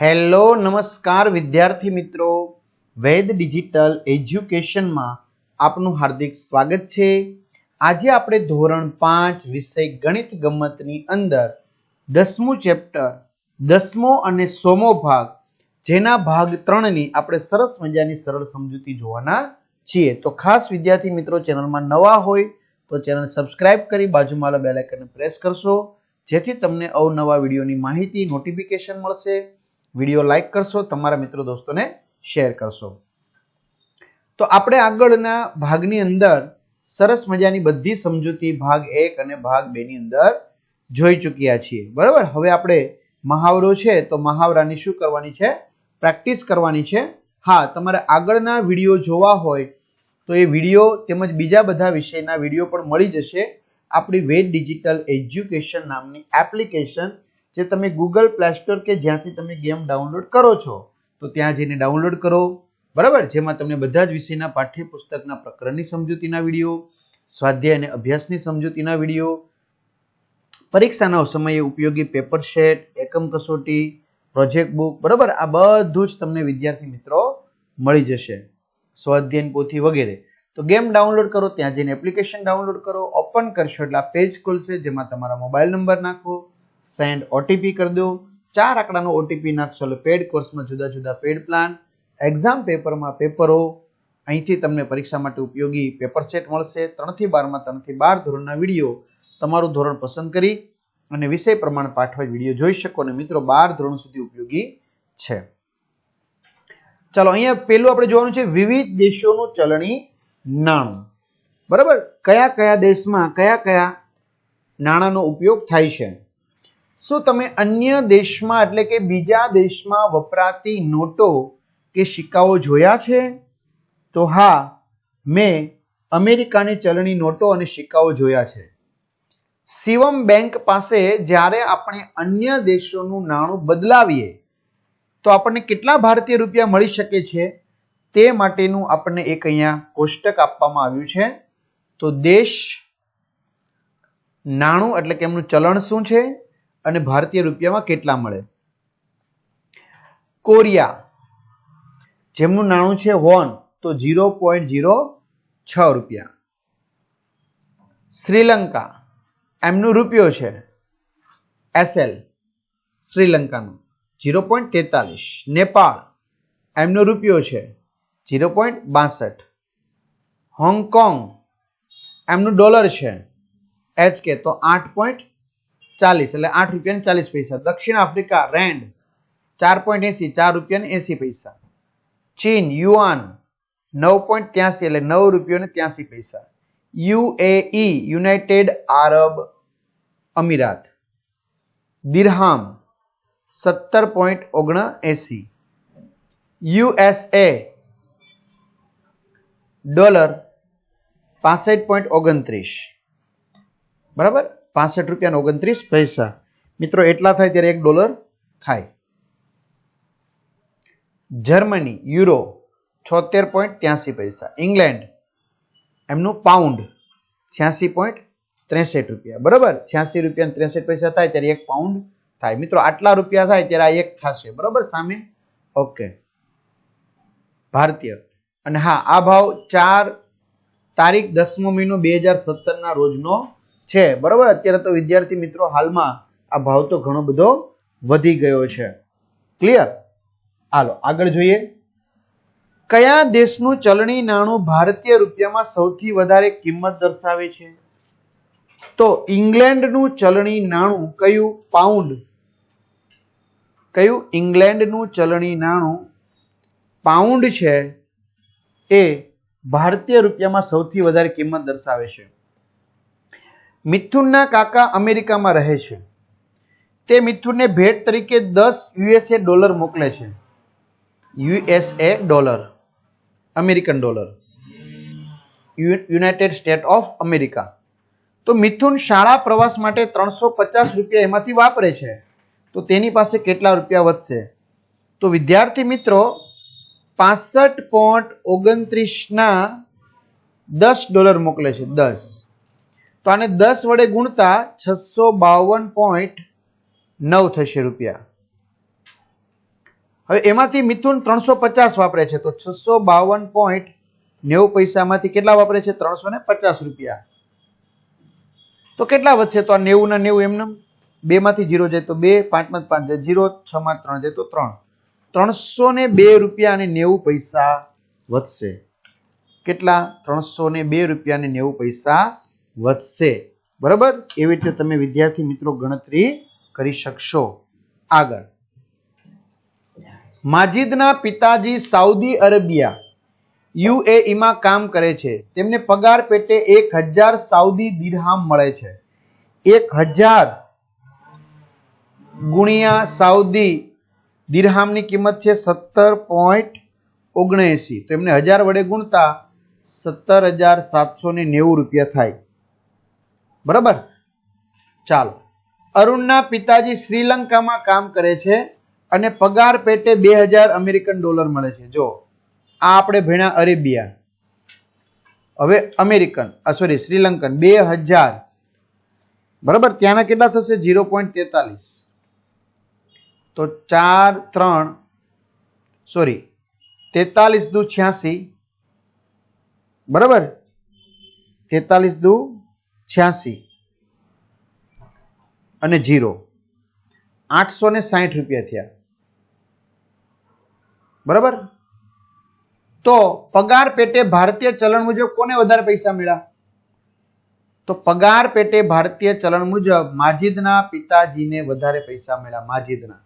Hello, નમસ્કાર વિદ્યાર્થી મિત્રો. વેદ ડિજિટલ એજ્યુકેશનમાં આપનું હાર્દિક સ્વાગત છે. આજે આપણે ધોરણ પાંચ વિષય ગણિત ગમતની અંદર દસમું ચેપ્ટર, દસમો અને સોમો ભાગ, જેના ભાગ ત્રણની આપણે સરસ મજાની સરળ સમજૂતી જોવાના છીએ. તો ખાસ વિદ્યાર્થી મિત્રો, ચેનલમાં નવા હોય તો ચેનલ સબસ્ક્રાઇબ કરી બાજુમાં બેલાઇકનને પ્રેસ કરશો. જેથી તમને અવનવા વિડીયોની માહિતી, નોટિફિકેશન મળશે. વીડિયો લાઈક કરશો, તમારા મિત્રો દોસ્તોને શેર કરશો. તો આપણે આગળના ભાગની અંદર સરસ મજાની બધી સમજૂતી ભાગ એક અને ભાગ બે ની અંદર જોઈ ચૂક્યા છીએ. બરાબર? હવે આપણે મહાવરો છે તો મહાવરાની શું કરવાની છે? પ્રેક્ટિસ કરવાની છે. હા, તમારે આગળના વીડિયો જોવા હોય તો એ વીડિયો તેમજ બીજા બધા વિષયના વીડિયો પણ મળી જશે. આપણી વેદ ડિજિટલ એજ્યુકેશન નામની એપ્લિકેશન જે તમે ગૂગલ પ્લે સ્ટોર કે જ્યાંથી તમે ગેમ ડાઉનલોડ કરો છો, તો ત્યાં જઈને ડાઉનલોડ કરો. બરાબર? જેમાં તમને બધા જ વિષયના પાઠ્યપુસ્તકના પ્રકરણની સમજૂતીના વીડિયો, સ્વાધ્યાય અને અભ્યાસની સમજૂતીના વીડિયો, પરીક્ષાના સમયે ઉપયોગી પેપર શેટ એકમ કસોટી, પ્રોજેક્ટ બુક, બરાબર? આ બધું જ તમને વિદ્યાર્થી મિત્રો મળી જશે. સ્વાધ્યાયન પોથી વગેરે. તો ગેમ ડાઉનલોડ કરો, ત્યાં જઈને એપ્લિકેશન ડાઉનલોડ કરો, ઓપન કરશો એટલે આ પેજ ખુલશે, જેમાં તમારા મોબાઈલ નંબર નાખો. સેન્ડ ઓટીપી કરી દો ચાર આંકડાનો ઓટીપી નાખશો એટલે પેડ કોર્સમાં જુદા જુદા પેડ પ્લાન એક્ઝામ પેપરમાં પેપરો અહીંથી તમને પરીક્ષા માટે ઉપયોગી પેપર સેટ મળશે. ત્રણથી બારમાં, ત્રણથી બાર ધોરણના વીડિયો તમારું ધોરણ પસંદ કરી અને વિષય પ્રમાણે પાઠવા વીડિયો જોઈ શકો અને મિત્રો બાર ધોરણ સુધી ઉપયોગી છે. ચાલો, અહીંયા પેલું આપણે જોવાનું છે વિવિધ દેશોનું ચલણી નાણું. બરાબર? કયા કયા દેશમાં કયા કયા નાણાંનો ઉપયોગ થાય છે? શું તમે અન્ય દેશમાં, એટલે કે બીજા દેશમાં વપરાતી નોટો કે સિક્કાઓ જોયા છે? તો હા, મેં અમેરિકાની ચલણી નોટો અને સિક્કાઓ જોયા છે. શિવમ બેંક પાસે જ્યારે આપણે અન્ય દેશોનું નાણું બદલાવીએ, તો આપણને કેટલા ભારતીય રૂપિયા મળી શકે છે? તે માટેનું આપણને એક અહીંયા કોષ્ટક આપવામાં આવ્યું છે. તો દેશ, નાણું, એટલે કે એમનું ચલણ શું છે? અને ભારતીય રૂપિયામાં કેટલા મળે? કોરિયા. જેમનું નાણું છે વોન, તો ઝીરો પોઈન્ટ ઝીરો છ રૂપિયા. શ્રીલંકા. એમનું રૂપિયો છે એસએલ, શ્રીલંકાનું. ઝીરો પોઈન્ટ તેતાલીસ. નેપાળ. એમનો રૂપિયો છે ઝીરો પોઈન્ટ બાસઠ. Hong Kong. એમનું ડોલર છે એચ કે, તો આઠ પોઈન્ટ ચાલીસ એટલે આઠ રૂપિયા ચાલીસ પૈસા. દક્ષિણ આફ્રિકા રેન્ડ ચાર પોઈન્ટ એસી, ચાર રૂપિયા એસી પૈસા. ચીન, યુઆન નવ પોઈન્ટ ત્યાસી એટલે નવ રૂપિયો ને ત્યાસી પૈસા. યુએઈ, યુનાઇટેડ આરબ અમીરાત. દિરહામ સત્તર પોઈન્ટ ઓગણ એસી યુએસએ ડોલર પાસઠ પોઈન્ટ ઓગણત્રીસ. બરાબર? પાસઠ રૂપિયા ઓગણત્રીસ પૈસા. મિત્રો, એટલા થાય ત્યારે એક ડોલર થાય. જર્મની, યુરો, છોતેર પોઈન્ટ ત્યાસી પૈસા. ઇંગ્લેન્ડ, એમનું પાઉન્ડ છ્યાસી પોઈન્ટ ત્રેસઠ રૂપિયા. બરાબર? છ્યાસી રૂપિયા ત્રેસઠ પૈસા થાય ત્યારે એક પાઉન્ડ થાય. મિત્રો, આટલા રૂપિયા થાય ત્યારે આ એક થશે. બરાબર સામે? ઓકે. ભારતીય. અને હા, આ ભાવ ચાર તારીખ દસમો મહિનો બે હજાર સત્તરના રોજનો છે. બરાબર? અત્યારે તો વિદ્યાર્થી મિત્રો હાલમાં આ ભાવ તો ઘણો બધો વધી ગયો છે. ક્લિયર હાલો, આગળ જોઈએ. કયા દેશનું ચલણી નાણું ભારતીય રૂપિયામાં સૌથી વધારે કિંમત દર્શાવે છે? તો ઇંગ્લેન્ડનું ચલણી નાણું કયું પાઉન્ડ? કયું ઇંગ્લેન્ડનું ચલણી નાણું પાઉન્ડ છે એ ભારતીય રૂપિયામાં સૌથી વધારે કિંમત દર્શાવે છે? મિથુનના કાકા અમેરિકામાં રહે છે. તે મિથુનને ભેટ તરીકે દસ યુએસએ ડોલર મોકલે છે. USA dollar. American dollar. United State of America. તો મિથુન શાળા પ્રવાસ માટે ત્રણસો પચાસ રૂપિયા એમાંથી વાપરે છે. તો તેની પાસે કેટલા રૂપિયા વધશે? તો વિદ્યાર્થી મિત્રો, પાસઠ પોઈન્ટ ઓગણત્રીસના દસ ડોલર મોકલે છે. દસ. તો આને દસ વડે ગુણતા છસો બાવન પોઈન્ટ નવ થશે રૂપિયા. હવે એમાંથી મિથુન ત્રણસો પચાસ વાપરે છે, તો છસો બાવન પોઈન્ટ નેવું પૈસામાંથી કેટલા વાપરે છે? ત્રણસો ને પચાસ રૂપિયા. તો કેટલા વધશે? તો આ નેવું ને નેવું એમને બે માંથી જીરો જાય તો બે, પાંચમાં પાંચ જાય જીરો છ માં ત્રણ જાય તો ત્રણ. ત્રણસો ને બે રૂપિયા અને નેવું પૈસા વધશે. કેટલા? ત્રણસો ને બે રૂપિયા અને નેવું પૈસા વધશે. બરાબર? એવી રીતે તમે વિદ્યાર્થી મિત્રો ગણતરી કરી શકશો. આગળ. માજિદના પિતાજી સાઉદી અરેબિયા યુએઈમાં કામ કરે છે. તેમને પગાર પેટે એક હજાર સાઉદી દિરહામ મળે છે. એક હજાર ગુણ્યા સાઉદી દિરહામની કિંમત છે સત્તર પોઈન્ટ ઓગણએંસી. તો એમને હજાર વડે ગુણતા સત્તર હજાર સાતસો ને નેવું રૂપિયા થાય. બરાબર? ચાલો. અરુણના પિતાજી શ્રીલંકામાં કામ કરે છે અને પગાર પેટે બે હજાર અમેરિકન ડોલર મળે છે. જો આ આપણે ભણ્યા અરેબિયા હવે અમેરિકન સોરી શ્રીલંકન. બે હજાર. બરાબર? ત્યાંના કેટલા થશે? ઝીરો પોઈન્ટ તેતાલીસ. તો ચાર, ત્રણ સોરી તેતાલીસ દુ છ્યાસી. બરાબર? તેતાલીસ દુ છ્યાસી. અને જીરો આઠસો ને સાઠ રૂપિયા થયા. બરાબર? તો પગાર પેટે ભારતીય ચલણ મુજબ કોને વધારે પૈસા મળ્યા? તો પગાર પેટે ભારતીય ચલણ મુજબ માજીદના પિતાજીને વધારે પૈસા મળ્યા, માજીદના.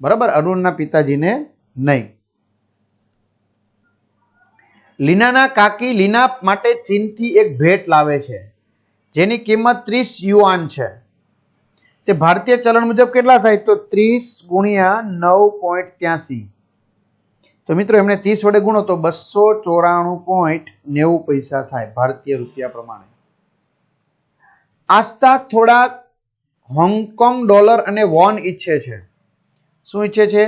બરાબર? અરુણના પિતાજીને નહીં. લીનાના કાકી લીના માટે ચીનથી એક ભેટ લાવે છે, જેની કિંમત ત્રીસ યુઆન છે. તે ભારતીય ચલણ મુજબ કેટલા થાય? તો ત્રીસ ગુણ્યા નવ પોઈન્ટ ત્યાસી. તો મિત્રો, એમને ત્રીસ વડે ગુણો તો બસો ચોરાણું પોઈન્ટ નેવું પૈસા થાય ભારતીય રૂપિયા પ્રમાણે. આસ્તા થોડાક હોંગકોંગ ડોલર અને વોન ઈચ્છે છે. શું ઈચ્છે છે?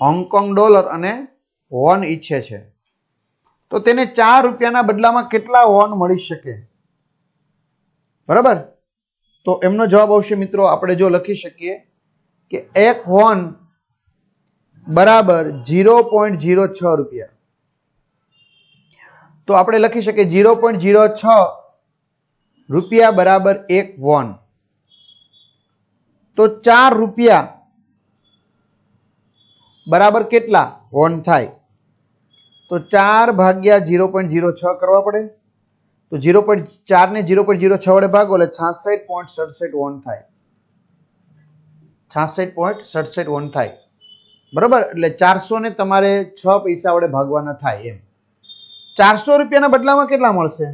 હોંગકોંગ ડોલર અને વોન ઈચ્છે છે. તો તેને ચાર રૂપિયાના બદલામાં કેટલા હોર્ન મળી શકે? બરાબર? તો એમનો જવાબ આવશે મિત્રો, આપણે જો લખી શકીએ કે એક હોર્ન બરાબર ઝીરો પોઈન્ટ ઝીરો છ રૂપિયા. તો આપણે લખી શકીએ ઝીરો પોઈન્ટ ઝીરો છ રૂપિયા બરાબર એક વોન. તો ચાર રૂપિયા બરાબર કેટલા વોન થાય? તો ચાર ભાગ્યા ઝીરો પોઈન્ટ ઝીરો છ કરવા પડે? તો ઝીરો પોઈન્ટ ચાર ને ઝીરો પોઈન્ટ ઝીરો છ વડે ભાગો એટલે છાસઠ પોઈન્ટ સડસઠ વન થાય. છાસઠ પોઈન્ટ સડસઠ વન થાય. બરાબર? એટલે ચારસો ને તમારે છ પૈસા વડે ભાગવાના થાય એમ. ચારસો રૂપિયાના બદલામાં કેટલા મળશે?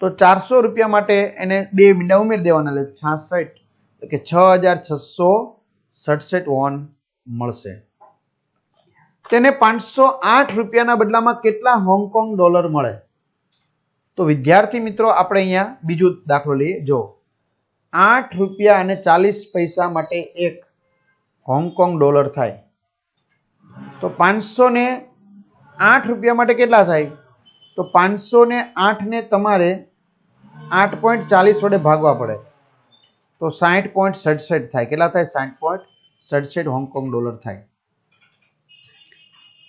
તો ચારસો રૂપિયા માટે એને બે મીંડા ઉમેરી દેવાના, એટલે છાસઠ કે છ હજાર છસો સડસઠ વોન મળશે. તેને પાંચસો આઠ રૂપિયાના બદલામાં કેટલા હોંગકોંગ ડોલર મળે? તો વિદ્યાર્થી મિત્રો, આપણે અહીંયા બીજું દાખલો લઈએ. જો, આઠ રૂપિયા અને ચાલીસ પૈસા માટે એક હોંગકોંગ ડોલર થાય. તો પાંચસો ને આઠ રૂપિયા માટે કેટલા થાય? તો પાંચસો ને આઠને તમારે આઠ પોઈન્ટ ચાલીસ વડે ભાગવા પડે. તો સાઠ પોઈન્ટ સડસઠ થાય. કેટલા થાય? સાઠ પોઈન્ટ સડસઠ હોંગકોંગ ડોલર થાય.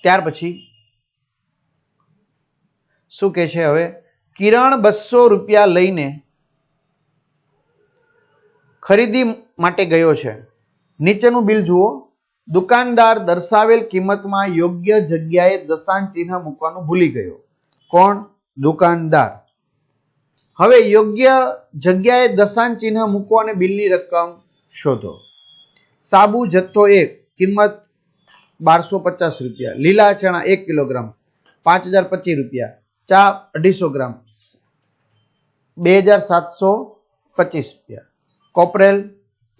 ત્યાર પછી શું કે છે હવે? કિરણ બસો રૂપિયા લઈને ખરીદી માટે ગયો છે. નીચેનું બિલ જુઓ. દુકાનદાર દર્શાવેલ કિંમતમાં યોગ્ય જગ્યાએ દશાંશ ચિહ્ન મૂકવાનું ભૂલી ગયો. કોણ? દુકાનદાર. હવે યોગ્ય જગ્યાએ દશાંશ ચિહ્ન મૂકો અને બિલની રકમ શોધો. સાબુ જથ્થો એક, કિંમત બારસો પચાસ રૂપિયા. લીલા ચણા એક કિલોગ્રામ, પાંચ હજાર પચીસ રૂપિયા. ચા અઢીસો ગ્રામ, બે હજાર સાતસો પચીસ રૂપિયા. કોપરેલ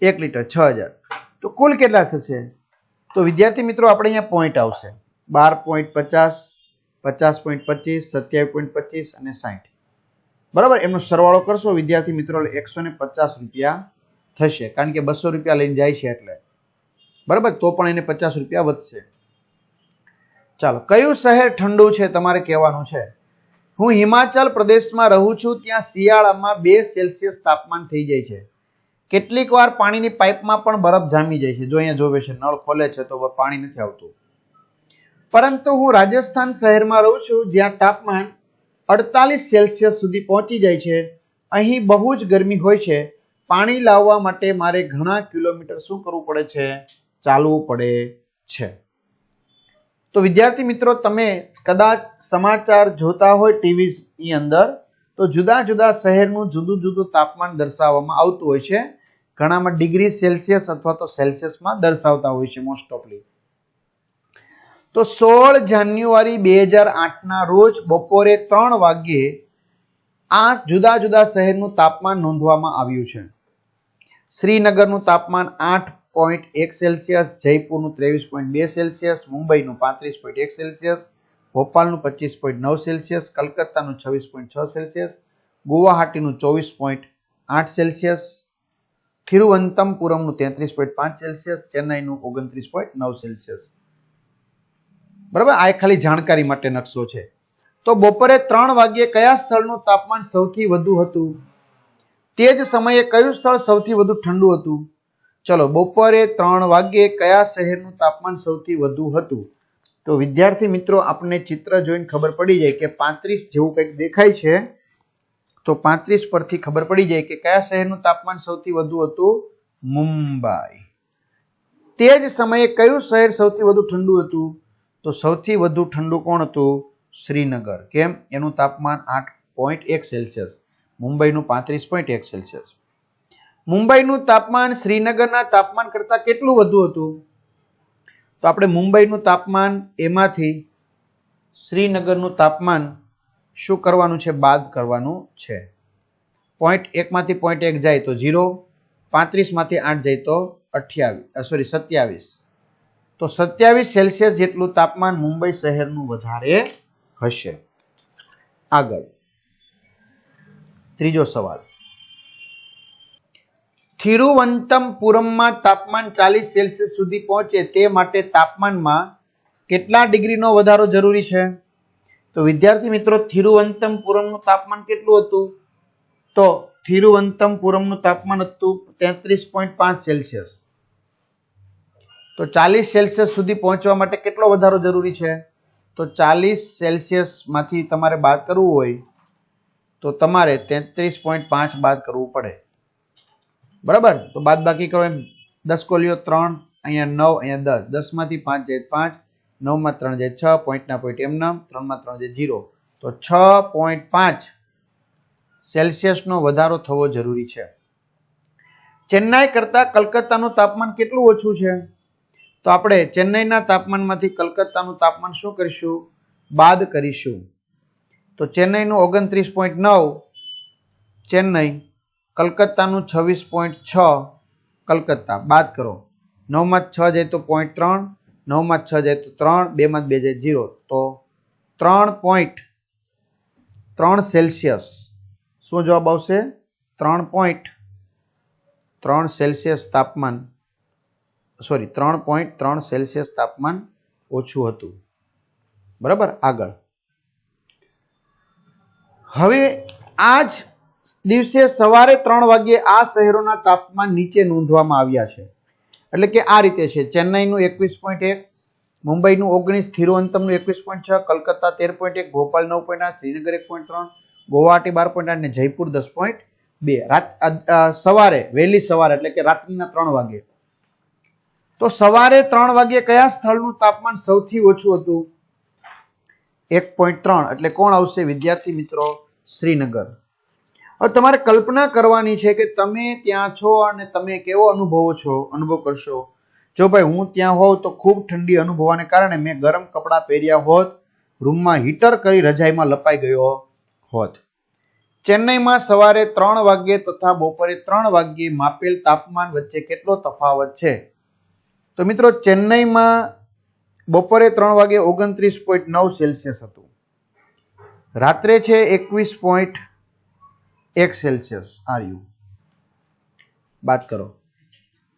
એક લીટર, છ હજાર. તો કુલ કેટલા થશે? તો વિદ્યાર્થી મિત્રો, આપણે અહીંયા પોઈન્ટ આવશે. બાર પોઈન્ટ પચાસ પચાસ પોઈન્ટ પચીસ, સત્યાવીસ પોઈન્ટ પચીસ અને સાઠ બરાબર? એમનો સરવાળો કરશો, વિદ્યાર્થી મિત્રો એકસો ને પચાસ રૂપિયા થશે. કારણ કે બસો રૂપિયા લઈને જાય છે એટલે. બરાબર? તો પણ એને પચાસ રૂપિયા વધશે. ચાલો, કયું શહેર ઠંડુ છે તમારે કહેવાનું છે? હું હિમાચલ પ્રદેશમાં રહું છું, ત્યાં શિયાળામાં બે સેલ્સિયસ તાપમાન થઈ જાય છે. કેટલીક વાર પાણીની પાઇપમાં પણ બરફ જામી જાય છે. જો અહીંયા જોવે છે નળ ખોલે છે તો પાણી નથી આવતું. પરંતુ હું રાજસ્થાન શહેરમાં રહું છું, જ્યાં તાપમાન અડતાલીસ સેલ્સિયસ સુધી પહોંચી જાય છે. અહીં બહુ જ ગરમી હોય છે. પાણી લાવવા માટે મારે ઘણા કિલોમીટર શું કરવું પડે છે? ચાલવું પડે છે. તો વિદ્યાર્થી મિત્રો, તમે કદાચ સમાચાર જોતા હોય ટીવીની અંદર, તો જુદા જુદા શહેરનું જુદું જુદું તાપમાન દર્શાવવામાં આવતું હોય છે. ઘણામાં ડિગ્રી સેલ્સિયસ અથવા તો સેલ્સિયસમાં દર્શાવતા હોય છે મોસ્ટ ઓફલી તો સોળ જાન્યુઆરી બે હજાર આઠના રોજ બપોરે ત્રણ વાગ્યે આ જુદા જુદા શહેરનું તાપમાન નોંધવામાં આવ્યું છે. શ્રીનગરનું તાપમાન આઠ પોઈન્ટ એક સેલ્સિયસ જયપુરનું ત્રેવીસ પોઈન્ટ બે સેલ્સિયસ મુંબઈનું પાંત્રીસ પોઈન્ટ એક સેલ્સિયસ ભોપાલનું પચીસ પોઈન્ટ નવ સેલ્સિયસ કલકત્તાનું છવ્વીસ પોઈન્ટ છ સેલ્સિયસ ગુવાહાટીનું ચોવીસ પોઈન્ટ આઠ સેલ્સિયસ થિરુવંતમપુરમનું તેત્રીસ પોઈન્ટ પાંચ સેલ્સિયસ ચેન્નાઈનું ઓગણત્રીસ પોઈન્ટ નવ સેલ્સિયસ બરાબર? આ ખાલી જાણકારી માટે નકશો છે. તો બપોરે ત્રણ વાગ્યે કયા સ્થળનું તાપમાન સૌથી વધુ હતું? તે જ સમયે કયું સ્થળ સૌથી વધુ ઠંડુ હતું? ચલો, બપોરે ત્રણ વાગ્યે કયા શહેરનું તાપમાન સૌથી વધુ હતું? તો વિદ્યાર્થી મિત્રો, આપણને ચિત્ર જોઈને ખબર પડી જાય કે પાંત્રીસ જેવું કંઈક દેખાય છે. તો પાંત્રીસ પરથી ખબર પડી જાય કે કયા શહેરનું તાપમાન સૌથી વધુ હતું? મુંબઈ. તે જ સમયે કયું શહેર સૌથી વધુ ઠંડુ હતું? તો સૌથી વધુ ઠંડુ કોણ હતું? શ્રીનગર. કેમ? એનું તાપમાન આઠ પોઈન્ટ એક સેલ્સિયસ. મુંબઈનું પાંત્રીસ પોઈન્ટ એક સેલ્સિયસ. મુંબઈનું તાપમાન શ્રીનગરના તાપમાન કરતાં કેટલું વધુ હતું? તો આપણે મુંબઈનું તાપમાન એમાંથી શ્રીનગરનું તાપમાન શું કરવાનું છે? બાદ કરવાનું છે. પોઈન્ટ એકમાંથી પોઈન્ટ એક જાય તો ઝીરો પાંત્રીસમાંથી આઠ જાય તો અઠ્યાવીસ સોરી સત્યાવીસ. તો સત્યાવીસ સેલ્સિયસ જેટલું તાપમાન મુંબઈ શહેરનું વધારે હશે. આગળ. ત્રીજો સવાલ. થિરુવંતમપુરમમાં તાપમાન ચાલીસ સેલ્સિયસ સુધી પહોંચે તે માટે તાપમાનમાં કેટલા ડિગ્રીનો વધારો જરૂરી છે? તો વિદ્યાર્થી મિત્રો થિરુવંતમપુરમનું તાપમાન કેટલું હતું? તો થિરુવંતમપુરમનું તાપમાન હતું તેત્રીસ પોઈન્ટ પાંચ સેલ્સિયસ. તો ચાલીસ સેલ્સિયસ સુધી પહોંચવા માટે કેટલો વધારો જરૂરી છે? તો ચાલીસ સેલ્સિયસમાંથી તમારે બાદ કરવું હોય તો તમારે તેત્રીસ પોઈન્ટ પાંચ બાદ કરવું પડે. બરાબર? તો બાદ બાકી કરો એમ. દસ કોલીઓ ત્રણ, અહીંયા નવ, અહીંયા દસ. દસમાંથી પાંચ જાય પાંચ, નવમાં ત્રણ જાય છ, પોઈન્ટના પોઈન્ટ એમના, ત્રણમાં ત્રણ જાય જીરો તો છ પોઈન્ટ પાંચ સેલ્સિયસનો વધારો થવો જરૂરી છે. ચેન્નાઈ કરતાં કલકત્તાનું તાપમાન કેટલું ઓછું છે? તો આપણે ચેન્નાઈના તાપમાનમાંથી કલકત્તાનું તાપમાન શું કરીશું? બાદ કરીશું. તો ચેન્નઈનું ઓગણત્રીસ પોઈન્ટ નવ, ચેન્નઈ કલકત્તાનું છવ્વીસ પોઈન્ટ છ. કલકત્તા, બાદ કરો. નવમાં છ જાય તો પોઈન્ટ ત્રણ નવમાં છ જાય તો ત્રણ બેમાં બે જાય જીરો તો ત્રણ પોઈન્ટ, ત્રણ સેલ્સિયસ. શું જવાબ આવશે? ત્રણ પોઈન્ટ, ત્રણ સેલ્સિયસ તાપમાન, સોરી, ત્રણ પોઈન્ટ, ત્રણ સેલ્સિયસ તાપમાન ઓછું હતું. બરાબર? આગળ. હવે આ જ દિવસે સવારે ત્રણ વાગ્યે આ શહેરોના તાપમાન નીચે નોંધવામાં આવ્યા છે. એટલે કે આ રીતે છે. ચેન્નઈનું એકવીસ પોઈન્ટ એક, મુંબઈનું ઓગણીસ થિરુવંતમનું એકવીસ પોઈન્ટ છ, કલકત્તા તેર પોઈન્ટ એક, ભોપાલ નવ પોઈન્ટ આઠ, શ્રીનગર એક પોઈન્ટ ત્રણ, ગુવાહાટી બાર પોઈન્ટ આઠ અને જયપુર દસ પોઈન્ટ બે. રાત સવારે, વહેલી સવારે એટલે કે રાત્રિના ત્રણ વાગ્યે તો સવારે ત્રણ વાગ્યે કયા સ્થળનું તાપમાન સૌથી ઓછું હતું? એક પોઈન્ટ ત્રણ. એટલે કોણ આવશે? વિદ્યાર્થી મિત્રો, શ્રીનગર. હવે તમારે કલ્પના કરવાની છે કે તમે ત્યાં છો અને તમે કેવો અનુભવો છો, અનુભવ કરશો. જો ભાઈ હું ત્યાં હોઉં તો ખૂબ ઠંડી અનુભવવાને કારણે મેં ગરમ કપડાં પહેર્યા હોત, રૂમમાં હીટર કરી રજાઈમાં લપાઈ ગયો હોત. ચેન્નઈમાં સવારે ત્રણ વાગ્યે તથા બપોરે ત્રણ વાગ્યે માપેલ તાપમાન વચ્ચે કેટલો તફાવત છે? તો મિત્રો ચેન્નઈમાં બપોરે ત્રણ વાગે ઓગણત્રીસ પોઈન્ટ નવ સેલ્સિયસ હતું. રાત્રે છે એકવીસ પોઈન્ટ એક સેલ્સિયસ આર્યું બાદ કરો.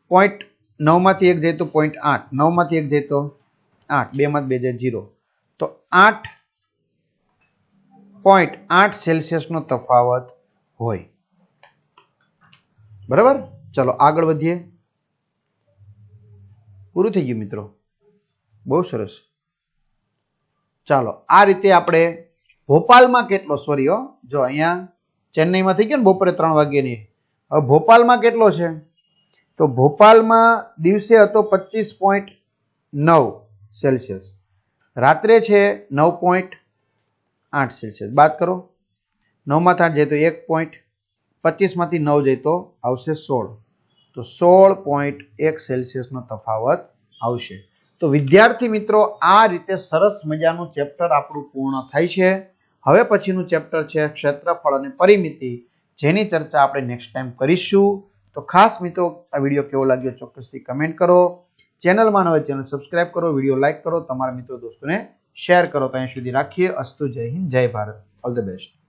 પોઈન્ટ નવમાંથી એક જાય તો પોઈન્ટ આઠ. નવમાંથી એક જાય તો આઠ. બેમાં બે જાય જીરો તો આઠ પોઈન્ટ આઠ સેલ્સિયસનો તફાવત હોય. બરાબર? ચલો, આગળ વધીએ. પૂરું થઈ ગયું મિત્રો. બહુ સરસ. ચાલો, આ રીતે આપણે ભોપાલમાં કેટલો સોરી હો, જો અહીંયા ચેન્નઈમાં થઈ ગયો ને બપોરે ત્રણ વાગ્યાની. હવે ભોપાલમાં કેટલો છે? તો ભોપાલમાં દિવસે હતો પચીસ પોઈન્ટ નવ સેલ્સિયસ. રાત્રે છે નવ પોઈન્ટ આઠ સેલ્સિયસ. બાદ કરો. નવમાંથી આઠ જાય તો એક પોઈન્ટ પચીસમાંથી નવ જાય તો આવશે સોળ. તો સોળ પોઈન્ટ એક સેલ્સિયસનો તફાવત આવશે. તો વિદ્યાર્થી મિત્રો, આ રીતે સરસ મજાનું ચેપ્ટર આપણું પૂર્ણ થાય છે. હવે પછીનું ચેપ્ટર છે ક્ષેત્રફળ અને પરિમિતિ, જેની ચર્ચા આપણે નેક્સ્ટ ટાઈમ કરીશું. તો ખાસ મિત્રો, આ વીડિયો કેવો લાગ્યો ચોક્કસથી કમેન્ટ કરો. ચેનલમાં નવે ચેનલ સબસ્ક્રાઇબ કરો, વીડિયો લાઇક કરો, તમારા મિત્રો, દોસ્તોને શેર કરો. ત્યાં સુધી રાખીએ. અસ્તુ જય હિન્દ, જય ભારત. All the best